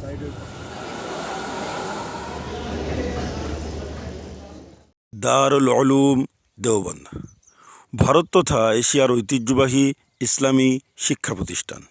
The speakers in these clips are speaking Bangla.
সাইডে দারুল উলুম, দেওবন্দ। ভারত তথা এশিয়ার ঐতিহ্যবাহী ইসলামী শিক্ষা প্রতিষ্ঠান।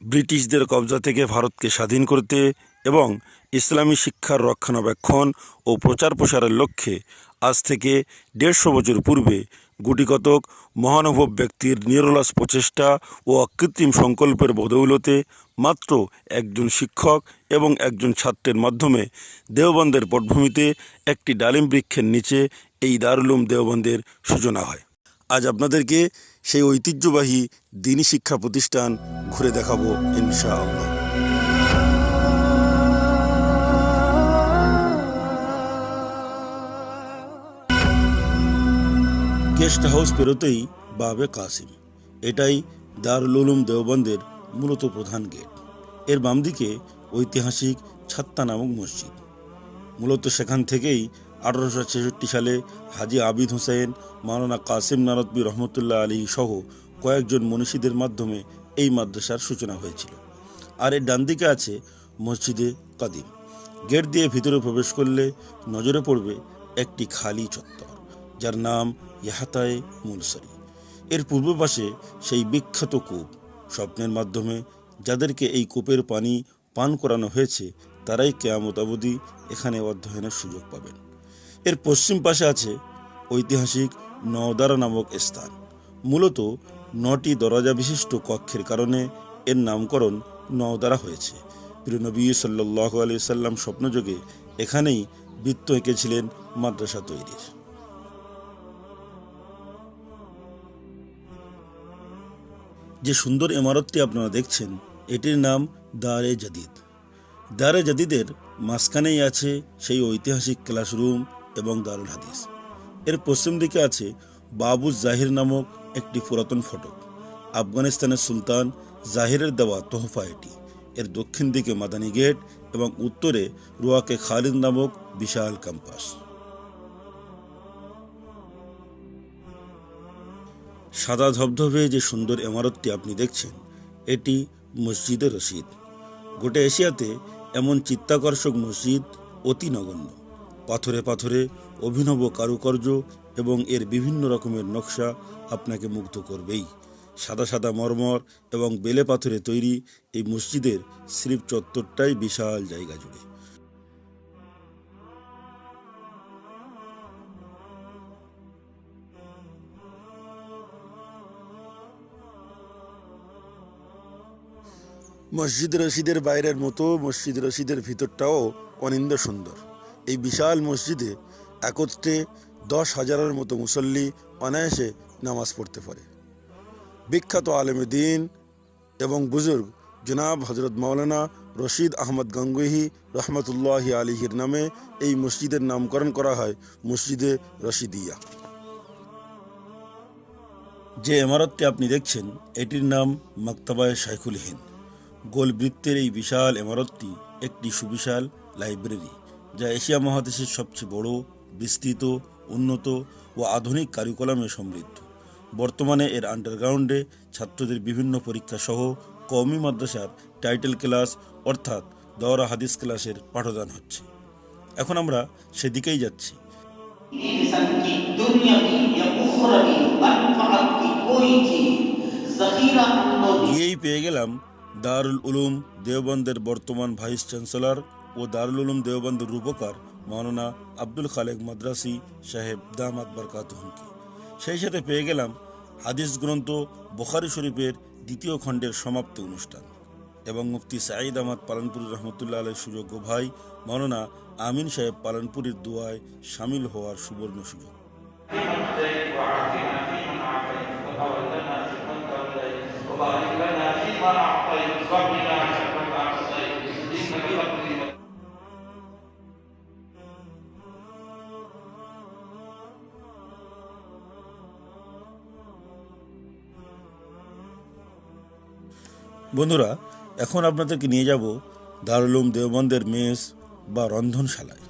ব্রিটিশদের কবজা থেকে ভারতকে স্বাধীন করতে এবং ইসলামী শিক্ষার রক্ষণাবেক্ষণ ও প্রচার প্রসারের লক্ষ্যে আজ থেকে দেড়শো বছর পূর্বে গুটিকতক মহানুভব ব্যক্তির নিরলস প্রচেষ্টা ও অকৃত্রিম সংকল্পের বদৌলতে মাত্র একজন শিক্ষক এবং একজন ছাত্রের মাধ্যমে দেওবন্দের পটভূমিতে একটি ডালিম বৃক্ষের নিচে এই দারুলুম দেওবন্দের সূচনা হয়। আজ আপনাদেরকে সেই ঐতিহ্যবাহী দিনী শিক্ষা প্রতিষ্ঠান ঘুরে দেখাবো ইনশাআল্লাহ। গেস্ট হাউস পেরোতেই বাবে কাসিম। এটাই দারুল উলুম দেওবন্দের মূলত প্রধান গেট। এর বাম দিকে ঐতিহাসিক ছাত্তা নামক মসজিদ। মূলত সেখান থেকেই আঠারোশো ছেষট্টি সালে হাজি আবিদ হোসেন, মাওলানা কাসিম নারদবী রহমতুল্লাহ আলী সহ কয়েকজন মনীষীদের মাধ্যমে এই মাদ্রাসার সূচনা হয়েছিল। আর এর ডান দিকে আছে মসজিদে কাদিম। গেট দিয়ে ভিতরে প্রবেশ করলে নজরে পড়বে একটি খালি চত্বর, যার নাম ইয়াহাতায় মুলসরি। এর পূর্ব পাশে সেই বিখ্যাত কূপ। স্বপ্নের মাধ্যমে যাদেরকে এই কূপের পানি পান করানো হয়েছে, তারাই কেয়ামত অবধি এখানে অধ্যয়নের সুযোগ পাবেন। এর পশ্চিম পাশে আছে ঐতিহাসিক নওদারা নামক স্থান। মূলত নটি দরজা বিশিষ্ট কক্ষের কারণে এর নামকরণ নওদারা হয়েছে। প্রিয় নবী সাল্লাহ আলি সাল্লাম স্বপ্নযোগে এখানেই বৃত্ত এঁকেছিলেন মাদ্রাসা তৈরির। যে সুন্দর ইমারতটি আপনারা দেখছেন, এটির নাম দারে জাদিদ। দারে জাদিদের মাঝখানেই আছে সেই ঐতিহাসিক ক্লাসরুম এবং দারুল হাদিস। এর পশ্চিম দিকে আছে বাবু জাহির নামক একটি পুরাতন ফটক। আফগানিস্তানের সুলতান জাহিরের দেওয়া তোহফা এটি। এর দক্ষিণ দিকে মাদানী গেট এবং উত্তরে রুয়াকে খালিদ নামক বিশাল ক্যাম্পাস। সাদা ধবধবে যে সুন্দর ইমারতটি আপনি দেখছেন, এটি মসজিদে রশিদ। গোটা এশিয়াতে এমন চিত্তাকর্ষক মসজিদ অতি নগণ্য। পাথরে পাথরে অভিনব কারুকার্য এবং এর বিভিন্ন রকমের নকশা আপনাকে মুগ্ধ করবেই। সাদা সাদা মর্মর এবং বেলে পাথরে তৈরি এই মসজিদের স্লিপ চত্বরটাই বিশাল জায়গা জুড়ে। মসজিদ রশিদের বাইরের মতো মসজিদ রশিদের ভিতরটাও অনিন্দ সুন্দর। এই বিশাল মসজিদে একত্রে দশ হাজারের মতো মুসল্লি অনায়াসে নামাজ পড়তে পারে। বিখ্যাত আলেমে দিন এবং বুজুর্গ জনাব হজরত মাওলানা রশিদ আহমদ গঙ্গুহি রহমতুল্লাহ আলিহির নামে এই মসজিদের নামকরণ করা হয় মসজিদে রশিদিয়া। যে ইমারতটি আপনি দেখছেন, এটির নাম মাক্তাবায় শাইখুল হিন্দ। গোলবৃত্তের এই বিশাল ইমারতটি একটি সুবিশাল লাইব্রেরি যা এশিয়া মহাদেশের সবচেয়ে বড় বিস্তৃত উন্নত ও আধুনিক কারিকুলামে সমৃদ্ধ। বর্তমানে এর আন্ডারগ্রাউন্ডে ছাত্রদের বিভিন্ন পরীক্ষা সহ কওমি মাদ্রাসার টাইটেল ক্লাস অর্থাৎ দওরা হাদিস ক্লাসের পাঠদান হচ্ছে। এখন আমরা সেদিকেই যাচ্ছি। গিয়েই পেয়ে গেলাম দারুল উলুম দেওবন্দের বর্তমান ভাইস চ্যান্সেলর ও দারুল উলুম দেওবন্দের রূপকার মাওলানা আব্দুল খালেক মাদ্রাসি সাহেব দামাত বরকাতহুমকে সেই সাথে পেয়ে গেলাম হাদিস গ্রন্থ বুখারি শরীফের দ্বিতীয় খণ্ডের সমাপ্তি অনুষ্ঠান এবং মুফতি সাঈদ আহমদ পালনপুরি রহমতুল্লাহ আলের সুযোগ্য ভাই মাওলানা আমিন সাহেব পালনপুরির দোয়ায় সামিল হওয়ার সুবর্ণ সুযোগ وبارك لنا فيما اعطيت وقنا شر ما عصيت انك تقضي বন্ধুরা, এখন আপনাদেরকে নিয়ে যাব দারুলুম দেওবন্দের মেস বা রন্ধনশালায়,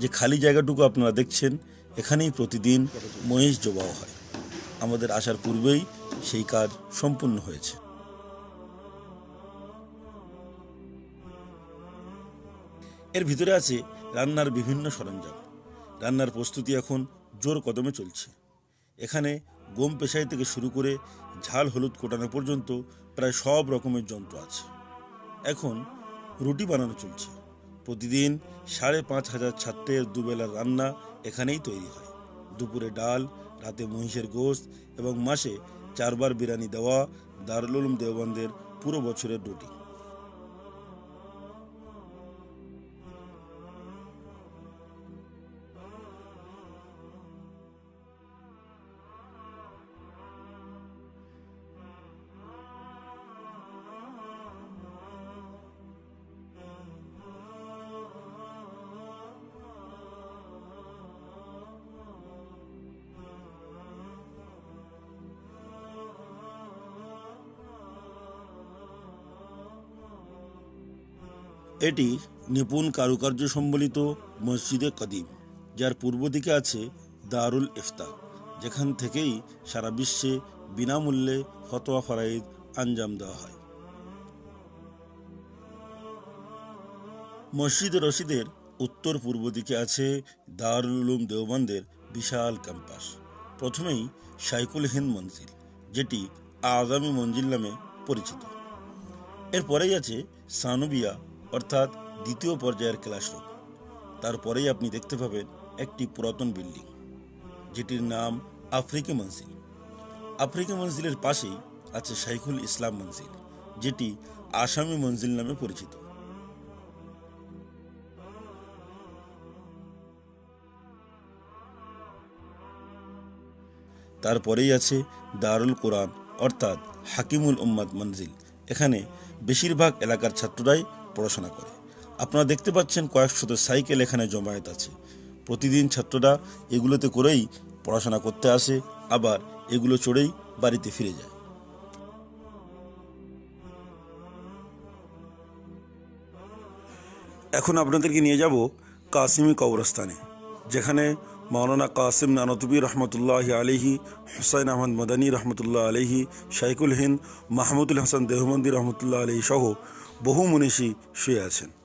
যে খালি জায়গাটুকু আপনারা দেখছেন, এখানেই প্রতিদিন মহিষ জবাও হয়। আমাদের আসার পূর্বেই সেই কাজ সম্পূর্ণ হয়েছে। এর ভিতরে আছে রান্নার বিভিন্ন সরঞ্জাম। রান্নার প্রস্তুতি এখন জোর কদমে চলছে। এখানে গম পেশাই থেকে শুরু করে ঝাল হলুদ কোটানো পর্যন্ত প্রায় সব রকমের যন্ত্র আছে। এখন রুটি বানানো চলছে। প্রতিদিন সাড়ে পাঁচ হাজার ছাত্রের দুবেলার রান্না এখানেই তৈরি হয়। দুপুরে ডাল, রাতে মহিষের গোশত এবং মাসে চারবার বিরিয়ানি দেওয়া দারুল দেওবন্দের পুরো বছরের রুটি এটি নিপুণ কারুকার্য সম্বলিত মসজিদে কদিম, যার পূর্ব দিকে আছে দারুল ইফতা যেখান থেকেই সারা বিশ্বে বিনামূল্যে ফতোয়া ফরাইদ আঞ্জাম দেওয়া হয়। মসজিদ রশিদের উত্তর পূর্ব দিকে আছে দারুল উলুম দেওবন্দের বিশাল ক্যাম্পাস। প্রথমেই সাইকুল হিন্দ মঞ্জিল যেটি আগামী মঞ্জিল নামে পরিচিত। এরপরেই আছে সানুবিয়া অর্থাৎ দ্বিতীয় পর্যায়ের ক্লাসরুম তারপরেই আপনি দেখতে পাবেন একটি পুরাতন বিল্ডিং, যেটির নাম আফ্রিকি মঞ্জিল। আফ্রিকি মঞ্জিলের পাশেই আছে শাইখুল ইসলাম মঞ্জিল, যেটি আসামি মঞ্জিল নামে পরিচিত। তারপরেই আছে দারুল কোরআন, অর্থাৎ হাকিমুল উম্মাদ মঞ্জিল। এখানে বেশিরভাগ এলাকার ছাত্ররাই পড়াশোনা করে। আপনারা দেখতে পাচ্ছেন কয়েক শত সাইকেল এখানে জমায়েত আছে। প্রতিদিন ছাত্ররা এগুলোতে করেই পড়াশোনা করতে আসে, আবার এগুলো চড়েই বাড়িতে ফিরে যায়। এখন আপনাদেরকে নিয়ে যাব কাসিমি কবরস্থানে, যেখানে মাওলানা কাসিম নানতুবি রহমতুল্লাহ আলহি হুসাইন আহমদ মদানী রহমতুল্লাহ আলহি শাইকুল হিন্দ মাহমুদুল হাসান দেহমন্দি রহমতুল্লাহ আলহী সহ বহু মনীষী শুয়ে আছেন।